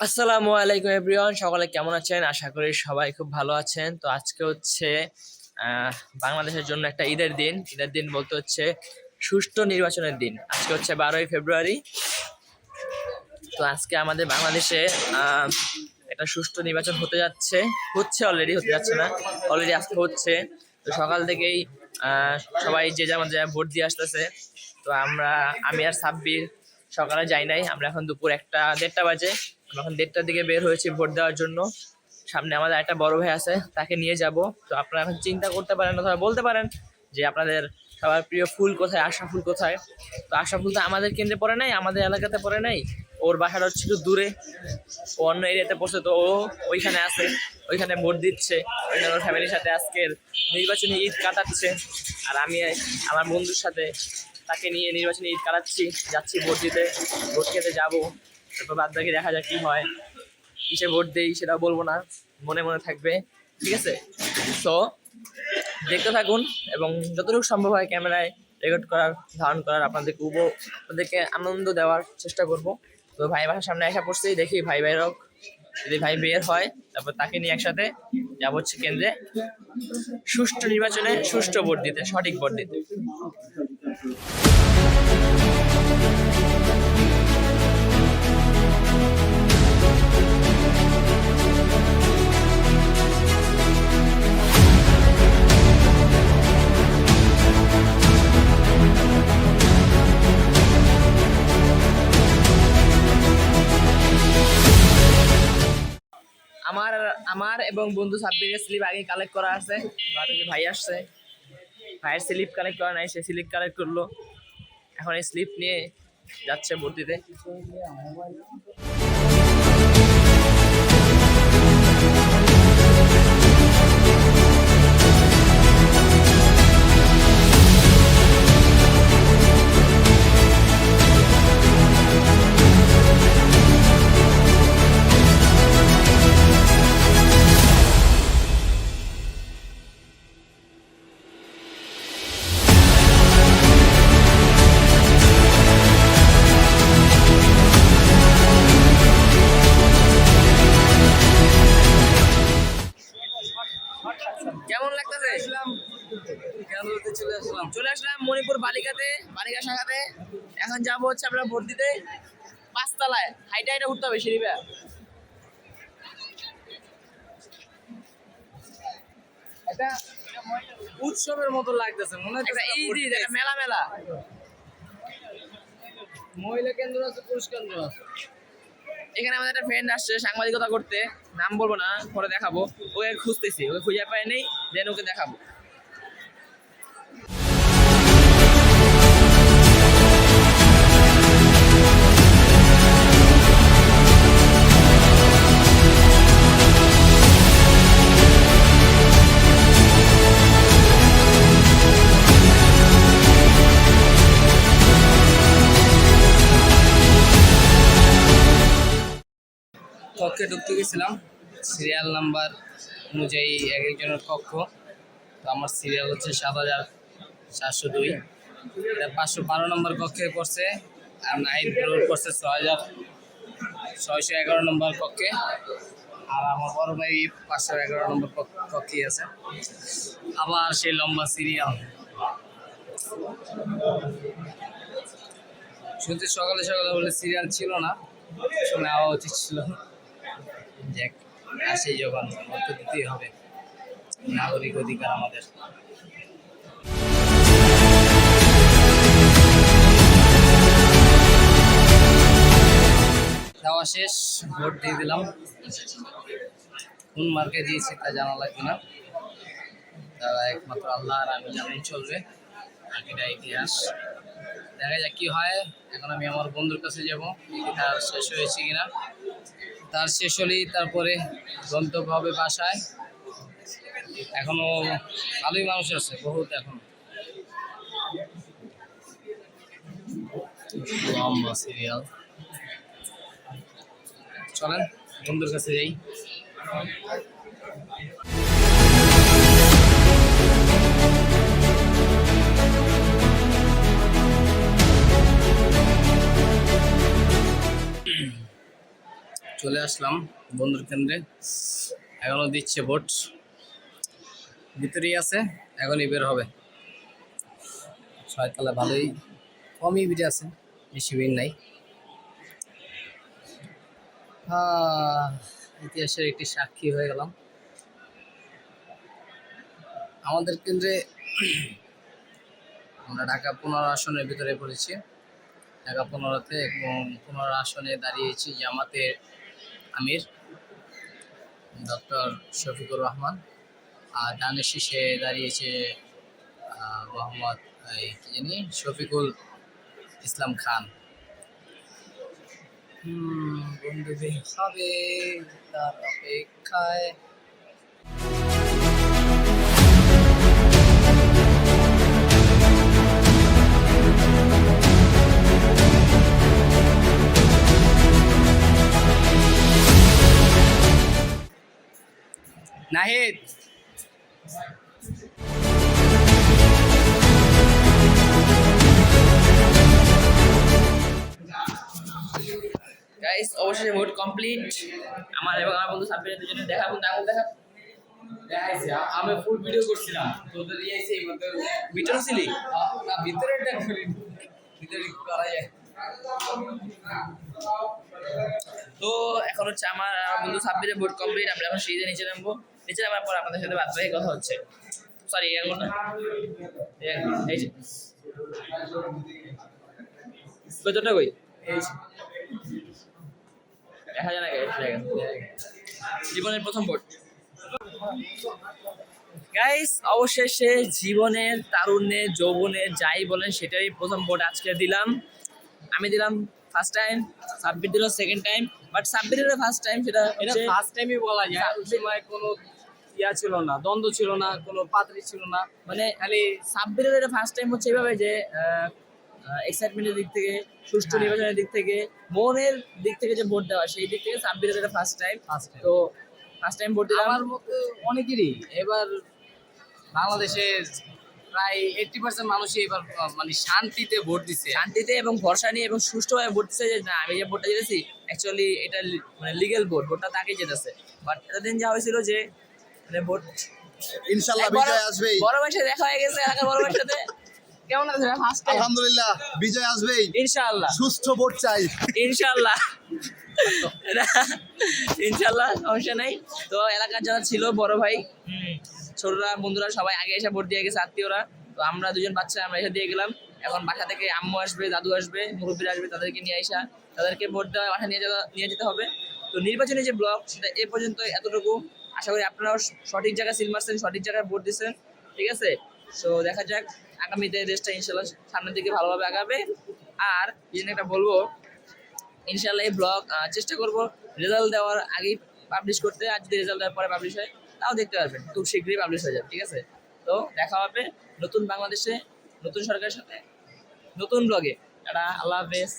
আসসালামু আলাইকুম এভরিওয়ান, সকলে কেমন আছেন? আশা করি সবাই খুব ভালো আছেন। তো আজকে হচ্ছে বাংলাদেশের জন্য একটা ঈদের দিন। ঈদের দিন বলতে হচ্ছে সুষ্ঠু নির্বাচনের দিন। আজকে হচ্ছে বারোই ফেব্রুয়ারি। তো আজকে আমাদের বাংলাদেশে একটা সুষ্ঠু নির্বাচন হতে যাচ্ছে। হচ্ছে অলরেডি হতে যাচ্ছে না। অলরেডি আজকে হচ্ছে। তো সকাল থেকেই সবাই যে যেমন জায়গায় ভোট দিয়ে আসতেছে। তো আমরা, আমি আর সাব্বির সকালে যাই নাই। আমরা এখন দুপুর একটা, দেড়টা বাজে। আমরা এখন দেড়টার দিকে বের হয়েছি ভোট দেওয়ার জন্য। সামনে আমাদের একটা বড় ভাই আছে, তাকে নিয়ে যাব। তো আপনারা এখন চিন্তা করতে পারেন অথবা বলতে পারেন যে আপনাদের সবার প্রিয় ফুল কোথায়, আশা ফুল কোথায়? তো আশা ফুল তো আমাদের কেন্দ্রে পড়ে নাই, আমাদের এলাকাতে পড়ে নাই। ওর বাসাটা হচ্ছে একটু দূরে, ও অন্য এরিয়াতে পড়ছে, তো ও ওইখানে আছে, ওইখানে ভোট দিচ্ছে। ওইখানে ওর ফ্যামিলির সাথে আজকের নির্বাচনী ঈদ কাটাচ্ছে। আর আমি, আমার বন্ধুর সাথে তাকে নিয়ে নির্বাচনী ঈদ কাটাচ্ছি, যাচ্ছি ভোট দিতে, ভোট খেতে যাব, তারপর বাদ বাকি দেখা যাক কি হয়। কিসে ভোট দেই সেটা বলব না, মনে মনে থাকবে, ঠিক আছে? তো দেখতে থাকুন এবং যতটুকু সম্ভব হয় ক্যামেরায় রেকর্ড করার, ধারণ করার আপনাদেরকে উপ, আপনাদেরকে আনন্দ দেওয়ার চেষ্টা করব। তো ভাই বাসার সামনে আসা পড়ছি, দেখি ভাই ভাইয়ের যদি ভাই বের হয়, তারপর তাকে নিয়ে একসাথে যাব হচ্ছে কেন্দ্রে। সুষ্ঠু নির্বাচনে সুষ্ঠু ভোট দিতে, সঠিক ভোট দিতে। আমার আমার এবং বন্ধু সাব্বিরের স্লিপ আগে কালেক্ট করা আছে। ভাই আসছে। ভাইয়ের স্লিপ কালেক্ট করা নাই, সে স্লিপ কালেক্ট করল। এখন এই স্লিপ নিয়ে যাচ্ছে ভোট আসলাম বালিকাতে বালিকা শাখাতে। এখন যাব হচ্ছে আমরা ভোট দিতে পাঁচতলায়। হাইটা হাইটা উঠতে হবে সিঁড়ি। এটা উৎসবের মতো লাগতেছে মনে হচ্ছে এই মেলা মেলা। মহিলা কেন্দ্র আছে পুরুষ কেন্দ্র আছে। এখানে আমাদের একটা ফ্রেন্ড আসছে সাংবাদিকতা করতে। নাম বলব না পরে দেখাবো। ওকে খুঁজতেছি ওকে খুঁজে পাই নেই দেন ওকে দেখাবো। গেছিলাম সিরিয়াল নাম্বার অনুযায়ী এক একজনের কক্ষ। তো আমার সিরিয়াল হচ্ছে সাত হাজার সাতশো দুই। এটা পাঁচশো বারো নম্বর কক্ষে পড়ছে আর নাইন ফ্লোর পড়ছে ছ হাজার ছয়শো এগারো নম্বর কক্ষে। আর আমার বড় ভাই পাঁচশো এগারো নম্বর কক্ষ- আছে। আবার সেই লম্বা সিরিয়াল। শুনছি সকালে সকালে বলে সিরিয়াল ছিল না, শুনে আওয়া উচিত ছিল। দেখ আসে যখন ভোট দিতেই হবে। নাগরিক অধিকার আমাদের। দেওয়া শেষ, ভোট দিয়ে দিলাম। কোন মার্কে দিয়েছি তা জানা লাগবে না। তারা একমাত্র আল্লাহ আর আমি জানাই চলবে। বাকিটা ইতিহাস। দেখা যাক কি হয়। এখন আমি আমার বন্ধুর কাছে যাব। তার শেষ হয়েছে কিনা। তার শেষ হলেই তারপরে গন্তব্য হবে বাসায়। এখনও ভালোই মানুষ আছে, বহুত এখন। সিরিয়াল চলেন, বন্ধুর কাছে যাই। চলে আসলাম বন্ধুর কেন্দ্রে। এখনও দিচ্ছে ভোট। ভিতরেই আছে, এখনই বের হবে। ছয়তলা ভালোই, কমই ভিড় আছে, বেশি ভিড় নাই। ইতিহাসের একটি সাক্ষী হয়ে গেলাম। আমাদের কেন্দ্রে আমরা ঢাকা পনেরো আসনের ভিতরে পড়েছি। ঢাকা পনেরোতে এবং পনেরো আসনে দাঁড়িয়েছি জামাতের আমির, ডক্টর শফিকুর রহমান। আর ডানের শীষে দাঁড়িয়েছে মোহাম্মদ কি জানি, শফিকুল ইসলাম খান। হম, বন্ধু হবে তার অপেক্ষায় নাহিদ। গাইস অবশেষে ভোট কমপ্লিট আমার এবং আমার বন্ধু সাব্বিরের দুজনে দেখা বন্ধু আঙুল দেখা। দেখাইছি আমি ফুল ভিডিও করছিলাম। মতো ভিতরে ছিলি? না ভিতরেটা করি। ভিতরে করা যায়। তো এখন হচ্ছে আমার বন্ধু সাব্বিরের ভোট কমপ্লিট আমরা এখন সিঁড়িতে নিচে নামবো। নিচে নামার পর আপনাদের সাথে বাদ কথা হচ্ছে। সরি এই যে। কই? দেখা যায় না জীবনের প্রথম ভোট গাইস অবশেষে জীবনের তারুণ্যের যৌবনে যাই বলেন সেটাই প্রথম ভোট আজকে দিলাম। আমি দিলাম ফার্স্ট টাইম সাব্বির দিল সেকেন্ড টাইম বাট সাব্বিরের ফার্স্ট টাইম সেটা ফার্স্ট টাইমই বলা যায়। সময় কোনো ইয়া ছিল না দ্বন্দ্ব ছিল না কোনো পাত্রী ছিল না। মানে খালি সাব্বিরের এটা ফার্স্ট টাইম হচ্ছে এইভাবে যে এক্সাইটমেন্টের দিক থেকে সুষ্ঠু হ্যাঁ। নির্বাচনের দিক থেকে মনের দিক থেকে যে ভোট দেওয়া সেই দিক থেকে সাব্বিরের এটা ফার্স্ট টাইম তো ফার্স্ট টাইম ভোট দিলাম। আমার মতো অনেকেরই এবার বাংলাদেশে প্রায় এইটটি পার্সেন্ট মানুষই এবার মানে শান্তিতে ভোট দিচ্ছে শান্তিতে এবং ভরসা নিয়ে এবং সুষ্ঠুভাবে ভোট দিচ্ছে যে না আমি যে ভোটটা দিতেছি অ্যাকচুয়ালি এটা মানে লিগেল ভোট ভোটটা তাকে যেতেছে বাট এতদিন যা হয়েছিল যে মানে ভোট ইনশাল্লাহ বিজয় আসবেই। বড় ভাইয়ের সাথে দেখা হয়ে গেছে এলাকার বড় ভাইয়ের সাথে কেমন আছে ফার্স্ট আলহামদুলিল্লাহ বিজয় আসবেই। ইনশাআল্লাহ। সুস্থ ভোট চাই। ইনশাআল্লাহ। ইনশাআল্লাহ সমস্যা নাই। তো এলাকার যারা ছিল বড় ভাই ছোটরা বন্ধুরা সবাই আগে এসে ভোট দিয়ে গেছে আত্মীয়রা। তো আমরা দুজন বাচ্চা আমরা এসে দিয়ে গেলাম। এখন বাসা থেকে আম্মু আসবে দাদু আসবে মুরব্বীরা আসবে তাদেরকে নিয়ে আসা তাদেরকে ভোট দেওয়া বাসা নিয়ে যাওয়া নিয়ে যেতে হবে। তো নির্বাচনী যে ব্লক সেটা এ পর্যন্ত এতটুকু। আশা করি আপনারাও সঠিক জায়গায় সিল মারছেন, সঠিক জায়গায় ভোট দিচ্ছেন, ঠিক আছে? সো দেখা যাক, আগামীতে দেশটা ইনশাল্লাহ সামনের দিকে ভালোভাবে আগাবে। আর জন্য একটা বলব, ইনশাল্লাহ এই ব্লগ চেষ্টা করব রেজাল্ট দেওয়ার আগেই পাবলিশ করতে। আর যদি রেজাল্ট দেওয়ার পরে পাবলিশ হয়, তাও দেখতে পারবেন, খুব শীঘ্রই পাবলিশ হয়ে যাবে, ঠিক আছে? তো দেখা হবে নতুন বাংলাদেশে, নতুন সরকারের সাথে, নতুন ব্লগে। এটা আল্লাহ হাফেজ।